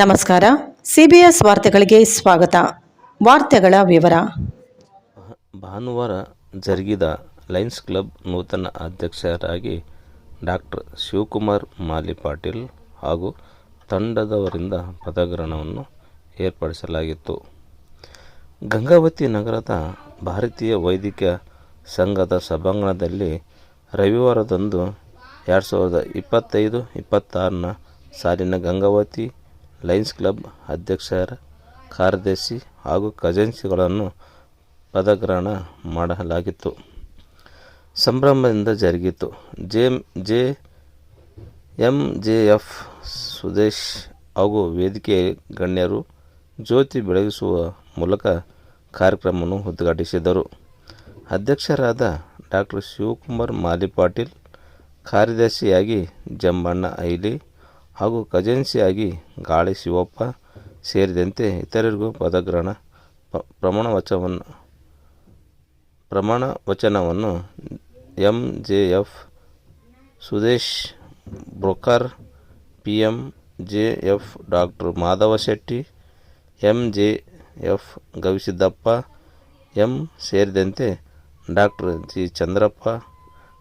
ನಮಸ್ಕಾರ. ಸಿಬಿಎಸ್ ವಾರ್ತೆಗಳಿಗೆ ಸ್ವಾಗತ. ವಾರ್ತೆಗಳ ವಿವರ. ಭಾನುವಾರ ಜರುಗಿದ ಲಯನ್ಸ್ ಕ್ಲಬ್ ನೂತನ ಅಧ್ಯಕ್ಷರಾಗಿ ಡಾಕ್ಟರ್ ಶಿವಕುಮಾರ್ ಮಾಲಿ ಪಾಟೀಲ್ ಹಾಗೂ ತಂಡದವರಿಂದ ಪದಗ್ರಹಣವನ್ನು ಏರ್ಪಡಿಸಲಾಗಿತ್ತು. ಗಂಗಾವತಿ ನಗರದ ಭಾರತೀಯ ವೈದ್ಯಕೀಯ ಸಂಘದ ಸಭಾಂಗಣದಲ್ಲಿ ರವಿವಾರದಂದು ಎರಡು ಸಾವಿರದ ಇಪ್ಪತ್ತೈದು ಇಪ್ಪತ್ತಾರನ ಸಾಲಿನ ಗಂಗಾವತಿ ಲಯನ್ಸ್ ಕ್ಲಬ್ ಅಧ್ಯಕ್ಷರ ಕಾರ್ಯದರ್ಶಿ ಹಾಗೂ ಖಜಾಂಚಿಗಳನ್ನು ಪದಗ್ರಹಣ ಮಾಡಲಾಗಿತ್ತು. ಸಂಭ್ರಮದಿಂದ ಜರುಗಿತು. J J, M, J, F, Sudesh ಹಾಗೂ ವೇದಿಕೆ ಗಣ್ಯರು ಜ್ಯೋತಿ ಬೆಳಗಿಸುವ ಮೂಲಕ ಕಾರ್ಯಕ್ರಮವನ್ನು ಉದ್ಘಾಟಿಸಿದರು. ಅಧ್ಯಕ್ಷರಾದ ಡಾಕ್ಟರ್ ಶಿವಕುಮಾರ್ ಮಾಲಿ ಪಾಟೀಲ್ ಕಾರ್ಯದರ್ಶಿಯಾಗಿ ಜಂಬಣ್ಣ ಐಲಿ ಹಾಗೂ ಕಜೆನ್ಸಿಯಾಗಿ ಗಾಳಿ ಶಿವಪ್ಪ ಸೇರಿದಂತೆ ಇತರರಿಗೂ ಪದಗ್ರಹಣ ಪ್ರಮಾಣ ವಚನವನ್ನು ಪ್ರಮಾಣ ವಚನವನ್ನು M J F Sudesh broker, P M J F doctor Madhava Shetty, M J F Gavisiddappa, M ಸೇರಿದಂತೆ doctor G Chandrappa,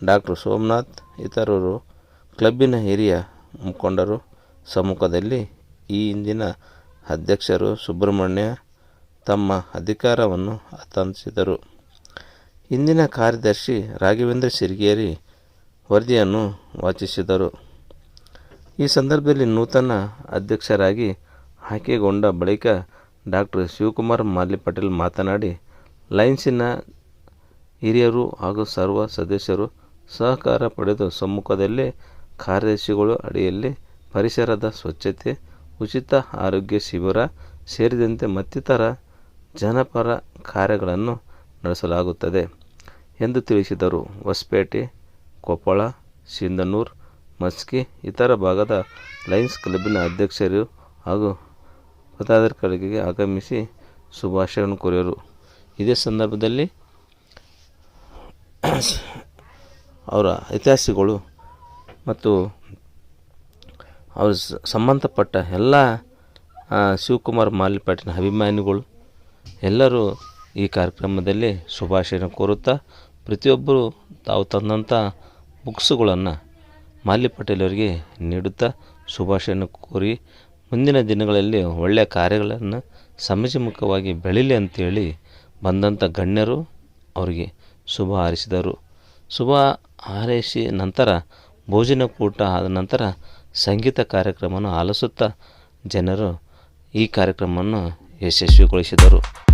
doctor Somanath, ಇತರರು ಕ್ಲಬ್ಬಿನ ಹಿರಿಯ ಮುಖಂಡರು ಸಮ್ಮುಖದಲ್ಲಿ ಈ ಹಿಂದಿನ ಅಧ್ಯಕ್ಷರು ಸುಬ್ರಹ್ಮಣ್ಯ ತಮ್ಮ ಅಧಿಕಾರವನ್ನು ಹಸ್ತಾಂತರಿಸಿದರು. ಇಂದಿನ ಕಾರ್ಯದರ್ಶಿ ರಾಘವೇಂದ್ರ ಸಿರಿಗೇರಿ ವರದಿಯನ್ನು ವಾಚಿಸಿದರು. ಈ ಸಂದರ್ಭದಲ್ಲಿ ನೂತನ ಅಧ್ಯಕ್ಷರಾಗಿ ಆಯ್ಕೆಗೊಂಡ ಬಳಿಕ ಡಾಕ್ಟರ್ ಶಿವಕುಮಾರ್ ಮಾಲಿ ಪಟೇಲ್ ಮಾತನಾಡಿ, ಲೈನ್ಸಿನ ಹಿರಿಯರು ಹಾಗೂ ಸರ್ವ ಸದಸ್ಯರು ಸಹಕಾರ ಪಡೆದು ಸಮ್ಮುಖದಲ್ಲೇ ಕಾರ್ಯದರ್ಶಿಗಳು ಅಡಿಯಲ್ಲಿ ಪರಿಸರದ ಸ್ವಚ್ಛತೆ, ಉಚಿತ ಆರೋಗ್ಯ ಶಿಬಿರ ಸೇರಿದಂತೆ ಮತ್ತಿತರ ಜನಪರ ಕಾರ್ಯಗಳನ್ನು ನಡೆಸಲಾಗುತ್ತದೆ ಎಂದು ತಿಳಿಸಿದರು. ಹೊಸಪೇಟೆ, ಕೊಪ್ಪಳ, ಸಿಂಧನೂರು, ಮಸ್ಕಿ, ಇತರ ಭಾಗದ ಲಯನ್ಸ್ ಕ್ಲಬ್ಬಿನ ಅಧ್ಯಕ್ಷರು ಹಾಗೂ ಪದಾಧಿಕಾರಿಗಳಿಗೆ ಆಗಮಿಸಿ ಶುಭಾಶಯವನ್ನು ಕೋರಿದರು. ಇದೇ ಸಂದರ್ಭದಲ್ಲಿ ಅವರ ಐತಿಹಾಸಿಗಳು ಮತ್ತು ಅವ್ರ ಸಂಬಂಧಪಟ್ಟ ಎಲ್ಲ ಶಿವಕುಮಾರ್ ಮಾಲಿಪಾಟಿನ ಅಭಿಮಾನಿಗಳು ಎಲ್ಲರೂ ಈ ಕಾರ್ಯಕ್ರಮದಲ್ಲಿ ಶುಭಾಶಯ ಕೋರುತ್ತಾ, ಪ್ರತಿಯೊಬ್ಬರು ತಾವು ತಂದಂಥ ಬುಕ್ಸುಗಳನ್ನು ಮಾಲಿ ಅವರಿಗೆ ನೀಡುತ್ತಾ ಶುಭಾಶಯನ ಕೋರಿ ಮುಂದಿನ ದಿನಗಳಲ್ಲಿ ಒಳ್ಳೆಯ ಕಾರ್ಯಗಳನ್ನು ಸಮಾಜಮುಖವಾಗಿ ಬೆಳೀಲಿ ಅಂತೇಳಿ ಬಂದಂಥ ಗಣ್ಯರು ಅವರಿಗೆ ಶುಭ ಹಾರೈಸಿದರು. ಶುಭ ಹಾರೈಸಿ ನಂತರ ಭೋಜನ ಕೂಟ ಆದ ನಂತರ ಸಂಗೀತ ಕಾರ್ಯಕ್ರಮವನ್ನು ಆಲಿಸುತ್ತಾ ಜನರು ಈ ಕಾರ್ಯಕ್ರಮವನ್ನು ಯಶಸ್ವಿಗೊಳಿಸಿದರು.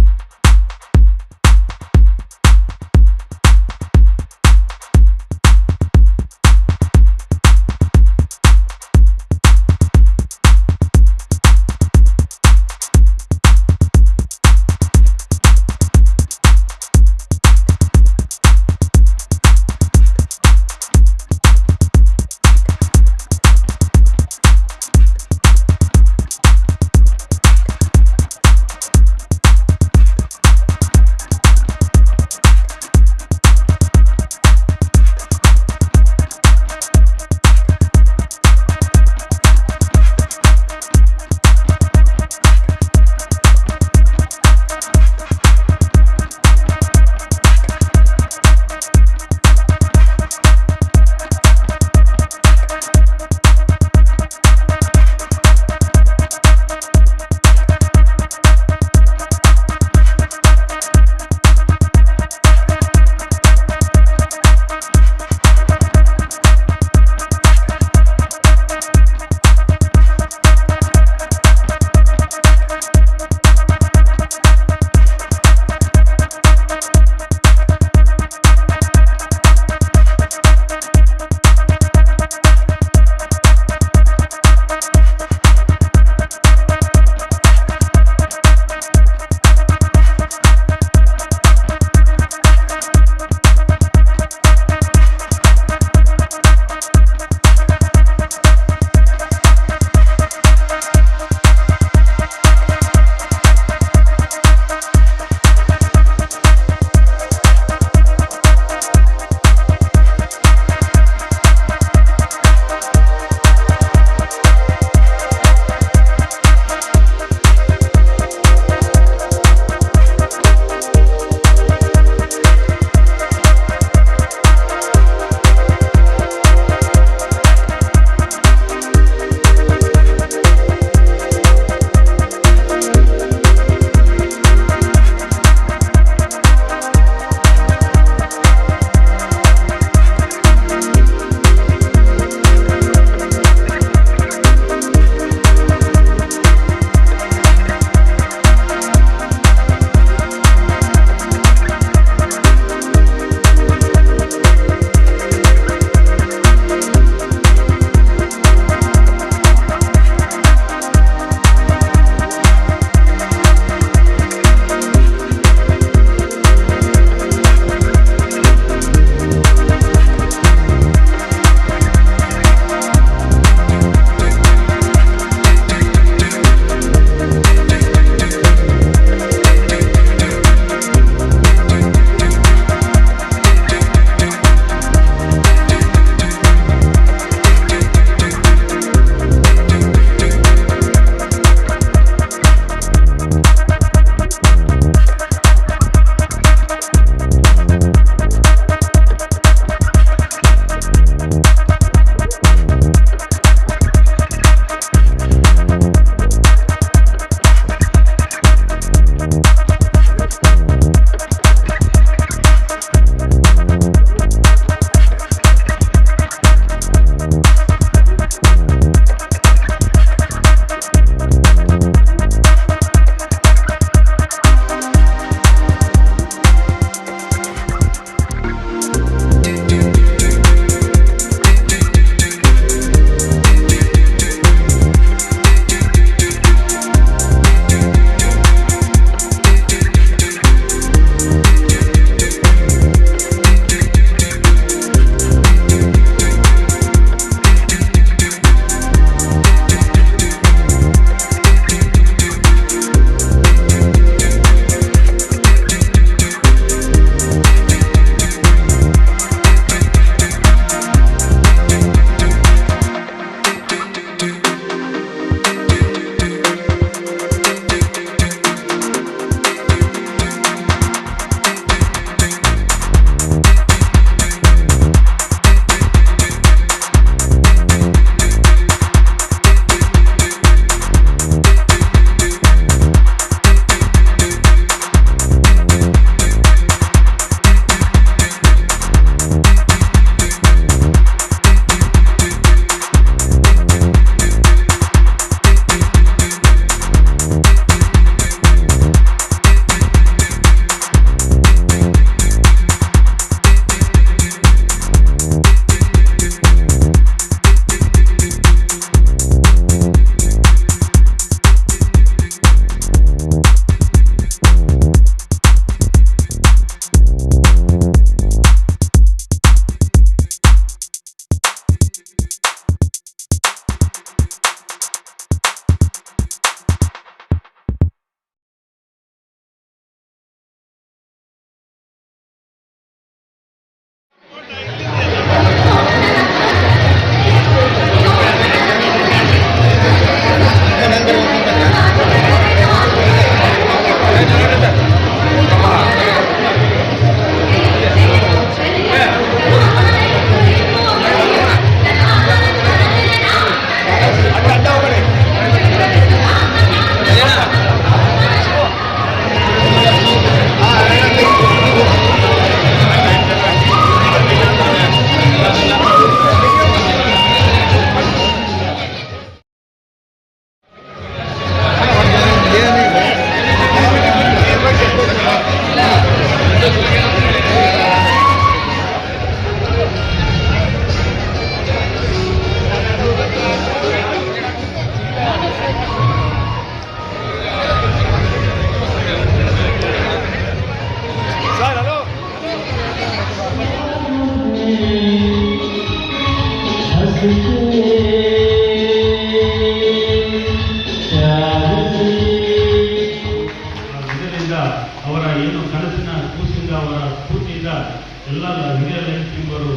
ಎಲ್ಲ ಹಿರಿಯ ಲೈಫ್ ಮೆಂಬರು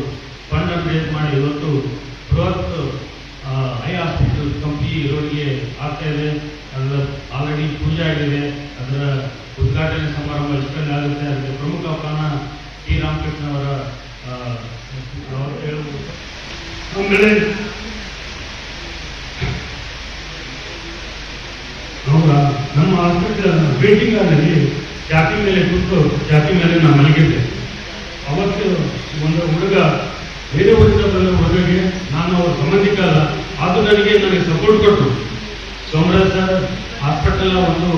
ಫಂಡ್ ಅಪ್ಡೇಟ್ ಮಾಡಿ ಇವತ್ತು ಬೃಹತ್ ಐ ಹಾಸ್ಪಿಟಲ್ ಕಂಪಿ ರೋಡ್ಗೆ ಆಗ್ತಾ ಇದೆ. ಅದರ ಆಲ್ರೆಡಿ ಪೂಜೆ ಆಗಿದೆ. ಅದರ ಉದ್ಘಾಟನೆ ಸಮಾರಂಭ ಇಷ್ಟಲ್ಲಿ ಆಗುತ್ತೆ? ಅದಕ್ಕೆ ಪ್ರಮುಖ ಪಾನ ಟಿ ರಾಮಕೃಷ್ಣ ಅವರ ಆಮೇಲೆ ನಮ್ಮ ಹಾಸ್ಪಿಟಲ್ ವೇಟಿಂಗ್ ಅಲ್ಲಿ ಜಾತಿ ಮೇಲೆ ಕೂತು ಜಾತಿ ಮೇಲೆ ನಾನು ಮಲಗಿದ್ದೆ ಒಂದು ಹುಡುಗ ಬೇರೆ ಊರಿಂದ ಬಂದ ಹುಡುಗಗೆ ನಾನು ಅವ್ರ ಸಂಬಂಧಿಕ ಅಲ್ಲ ಅದು ನನಗೆ ನನಗೆ ಸಪೋರ್ಟ್ ಕೊಟ್ಟರು ಸೋಮರಾಜ್ ಸರ್ ಹಾಸ್ಪಿಟಲ್ ಒಂದು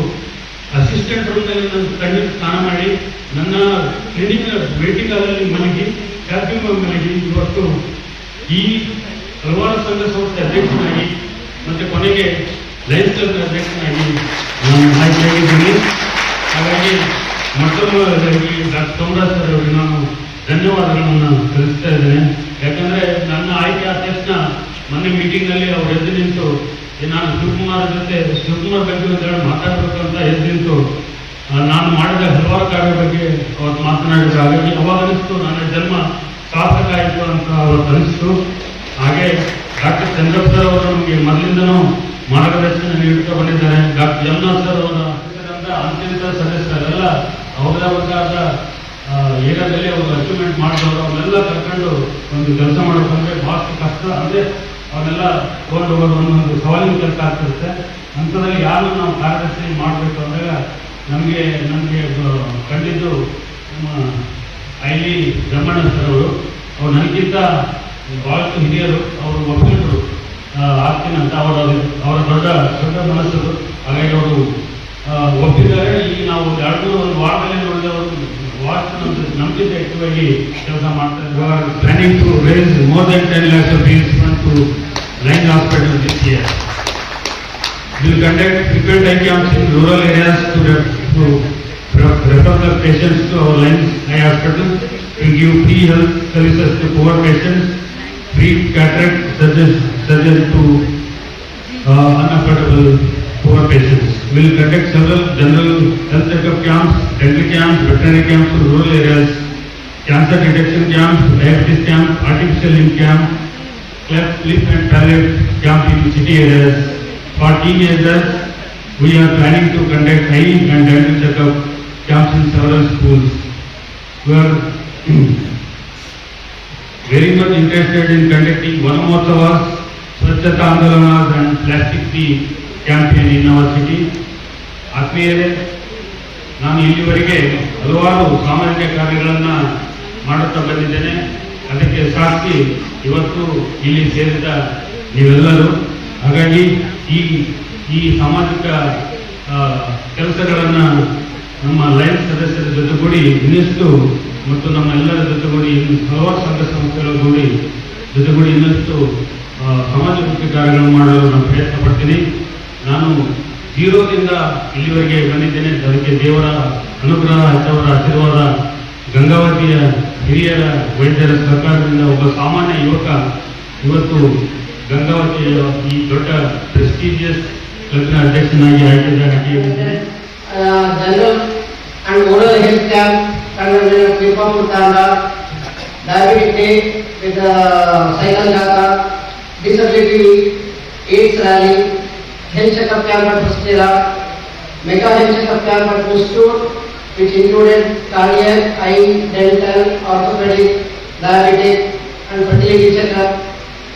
ಅಸಿಸ್ಟೆಂಟ್ ರೂಮ್ನಲ್ಲಿ ನನ್ನ ಕಣ್ಣಿಗೆ ಸ್ನಾನ ಮಾಡಿ ನನ್ನ ಕ್ಲಿನಿಕ್ ವೇಟಿಂಗ್ ಹಾಲಲ್ಲಿ ಮಲಗಿ ಮೇಲೆ ಮಲಗಿ ಇವತ್ತು ಈ ಹಲವಾರು ಸಂಘ ಸಂಸ್ಥೆ ಅಧ್ಯಕ್ಷನಾಗಿ ಮತ್ತೆ ಕೊನೆಗೆ ಲೈಫ್ ಕ್ಲಬ್ ಅಧ್ಯಕ್ಷನಾಗಿ ನಾನು ಆಯ್ಕೆಯಾಗಿದ್ದೀನಿ ಹಾಗಾಗಿ ಮತ್ತೊಮ್ಮೆ ಡಾಕ್ಟರ್ ಸೋಮರಾಜ್ ಸರ್ ಅವರಿಗೆ ನಾನು ಧನ್ಯವಾದಗಳನ್ನು ತಿಳಿಸ್ತಾ ಇದ್ದೇನೆ. ಯಾಕಂದ್ರೆ ನನ್ನ ಆಯ್ಕೆ ಆದ ತಕ್ಷಣ ಮೊನ್ನೆ ಮೀಟಿಂಗ್ನಲ್ಲಿ ಅವ್ರು ಎದ್ದು ನಿಂತು "ಏ, ನಾನು ಶಿವಕುಮಾರ್ ಜೊತೆ ಶಿವಕುಮಾರ್ ಬಗ್ಗೆ ಒಂದ್ ಹೇಳಿ ಮಾತಾಡಬೇಕು ಅಂತ ಎದ್ದು ನಿಂತು ನಾನು ಮಾಡಿದ ಹಲವಾರು ಕಾರ್ಯ ಬಗ್ಗೆ ಅವತ್ತು ಮಾತನಾಡಿದ್ರು. ಹಾಗಾಗಿ ಅವಾಗ ಅನಿಸ್ತು ನನ್ನ ಜನ್ಮ ಸಾರ್ಥಕ ಆಯಿತು ಅಂತ ಅವತ್ತು ಅನಿಸ್ತು. ಹಾಗೆ ಡಾಕ್ಟರ್ ಚಂದ್ರಪ್ಪ ಸರ್ ಅವರು ನಮಗೆ ಮೊದಲಿಂದನೂ ಮಾರ್ಗದರ್ಶನ ನೀಡುತ್ತಾ ಬಂದಿದ್ದಾರೆ. ಡಾಕ್ಟರ್ ಯಮುನಾಥ್ ಸರ್ ಅವರ ಅಂತ ಸದಸ್ಯರೆಲ್ಲ ಅವರದೇ ಏರಿಯಾದಲ್ಲಿ ಅವರು ಅಚೀವ್ಮೆಂಟ್ ಮಾಡಿದವರು ಅವನ್ನೆಲ್ಲ ಕರ್ಕೊಂಡು ಒಂದು ಕೆಲಸ ಮಾಡಬೇಕಂದ್ರೆ ಬಹಳಷ್ಟು ಕಷ್ಟ. ಅಂದರೆ ಅವನ್ನೆಲ್ಲ ತಗೊಂಡು ಹೋಗೋದು ಒಂದೊಂದು ಸವಾಲಿನ ಕೆಲಸ ಆಗ್ತಿರುತ್ತೆ. ಅಂಥದ್ರಲ್ಲಿ ಯಾರು ನಾವು ಕಾರ್ಯದರ್ಶಿ ಮಾಡಬೇಕು ಅಂದಾಗ ನಮಗೆ ನಮಗೆ ಕಂಡಿದ್ದು ನಮ್ಮ ಐಲಿ ಬ್ರಹ್ಮಣ್ಣ ಸರ್ ಅವರು. ಅವ್ರು ನನಗಿಂತ ಬಹಳಷ್ಟು ಹಿರಿಯರು. ಅವರು ಒಪ್ಪಿದ್ರು ಆಗ್ತೀನಿ ಅಂತ ಅವರ ಅವರ ದೊಡ್ಡ ದೊಡ್ಡ ಮನಸ್ಸು. ಹಾಗಾಗಿ ಅವರು ಒಪ್ಪಿದ್ದಾರೆ. ಈಗ ನಾವು ಒಂದು ಎರಡು ಒಂದು ವಾರದಲ್ಲಿ ನೋಡಿದ್ರೆ ಅವರು ವಾರ್ಡ್ ನಮ್ದು ನಮ್ಗಿಂತ ಹೆಚ್ಚುವಾಗಿ ಕೆಲಸ ಮಾಡ್ತಾ ಇದ್ದಾರೆ planning to raise more than ten lakhs of fees to line hospital this year will conduct frequent eye camps in rural areas to ref- to re- refer the patients to our Lens Eye Hospital. We give free health services to poor patients, free cataract surgery surgery to uh, unaffordable poor patients. We will conduct several general health checkup camps, dental camps, veterinary camps to rural areas, cancer detection camps, diabetes camp, artificial limb camp, cleft lip and palate camp in city areas. For teenagers, we are planning to conduct eye and dental checkup camps in several schools. We are very much interested in conducting one more Motsavas, Swachhata Andolanas and plastic free campaign university. ಆತ್ಮೀಯರೇ ನಾನು ಇಲ್ಲಿವರೆಗೆ ಹಲವಾರು ಸಾಮಾಜಿಕ ಕಾರ್ಯಗಳನ್ನು ಮಾಡುತ್ತಾ ಬಂದಿದ್ದೇನೆ. ಅದಕ್ಕೆ ಸಾಕ್ಷಿ ಇವತ್ತು ಇಲ್ಲಿ ಸೇರಿದ ನೀವೆಲ್ಲರೂ. ಹಾಗಾಗಿ ಈ ಈ ಸಾಮಾಜಿಕ ಕೆಲಸಗಳನ್ನು ನಮ್ಮ ಲೈನ್ ಸದಸ್ಯರ ಜೊತೆಗೂಡಿ ಇನ್ನಷ್ಟು ಮತ್ತು ನಮ್ಮ ಎಲ್ಲರ ಜೊತೆಗೂಡಿ ಹಲವಾರು ಸಂಘ ಸಂಸ್ಥೆಗಳ ಕೂಡಿ ಜೊತೆಗೂಡಿ ಇನ್ನಷ್ಟು ಸಮಾಜ ಸಮಾಜಮುಖಿ ಕಾರ್ಯಗಳನ್ನು ಮಾಡಲು ನಾನು ಪ್ರಯತ್ನ ಪಡ್ತೀನಿ. ನಾನು ಜೀರೋದಿಂದ ಇಲ್ಲಿವರೆಗೆ ಬಂದಿದ್ದೇನೆ. ನನಗೆ ದೇವರ ಅನುಗ್ರಹ ಅವರ ಆಶೀರ್ವಾದ ಗಂಗಾವತಿಯ ಹಿರಿಯರ ವೈದ್ಯರ ಸರ್ಕಾರದಿಂದ ಒಬ್ಬ ಸಾಮಾನ್ಯ ಯುವಕ ಇವತ್ತು ಗಂಗಾವತಿಯ ಈ ದೊಡ್ಡ ಪ್ರೆಸ್ಟೀಜಿಯಸ್ ಕ್ಲಬ್ನ ಅಧ್ಯಕ್ಷನಾಗಿ ಆಯ್ಕೆಯಾಗಿದ್ದೇನೆ uh, general and oral health camp conducted at Kripa Mutanda, cycle day with the cycle jata, disability AIDS rally, health checkup camp at Pastera, mega health checkup camp at Mustur, which included cardiac, eye, dental, orthopedic, diabetic and fertility checkup.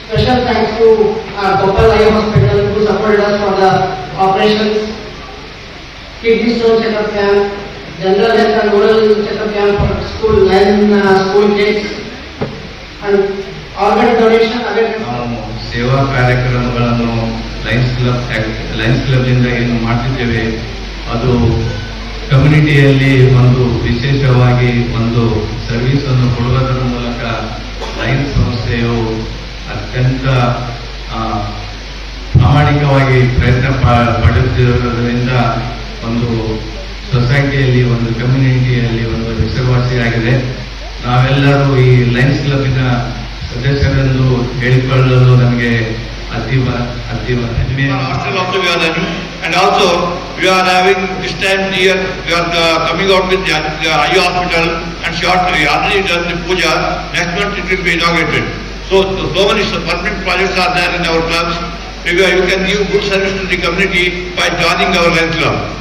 Special thanks to our Gopal Eye Hospital who supported us for the operations kidney stone checkup camp, general health and oral checkup camp for school, nine uh, school kids, and organ donation awareness. ನಾವು ಸೇವಾ ಕಾರ್ಯಕ್ರಮಗಳನ್ನು Lions club Lions ಕ್ಲಬ್ನಿಂದ ಏನು ಮಾಡ್ತಿದ್ದೇವೆ? ಅದು ಕಮ್ಯುನಿಟಿಯಲ್ಲಿ ಒಂದು ವಿಶೇಷವಾಗಿ ಒಂದು service ಅನ್ನು ಕೊಡುವುದರ ಮೂಲಕ ಲಯನ್ಸ್ ಸಂಸ್ಥೆಯು ಅತ್ಯಂತ ಪ್ರಾಮಾಣಿಕವಾಗಿ ಪ್ರಯತ್ನ ಪಡುತ್ತಿರುವುದರಿಂದ ಒಂದು ಸೊಸೈಟಿಯಲ್ಲಿ ಒಂದು ಕಮ್ಯುನಿಟಿಯಲ್ಲಿ ಒಂದು ಹೆಸರುವಾಸಿಯಾಗಿದೆ. ನಾವೆಲ್ಲರೂ ಈ ಲಯನ್ಸ್ ಕ್ಲಬ್ನ ಸದಸ್ಯರೆಂದು ಹೇಳಿಕೊಳ್ಳಲು ನಮಗೆ And ourselves also we are. And also we are having this time here, we are uh, coming out with the, the eye hospital and short, we already done the puja. Next month it will be inaugurated. So, so many permanent projects are there in our clubs. Maybe you can give good service to the community by joining our Lions Club.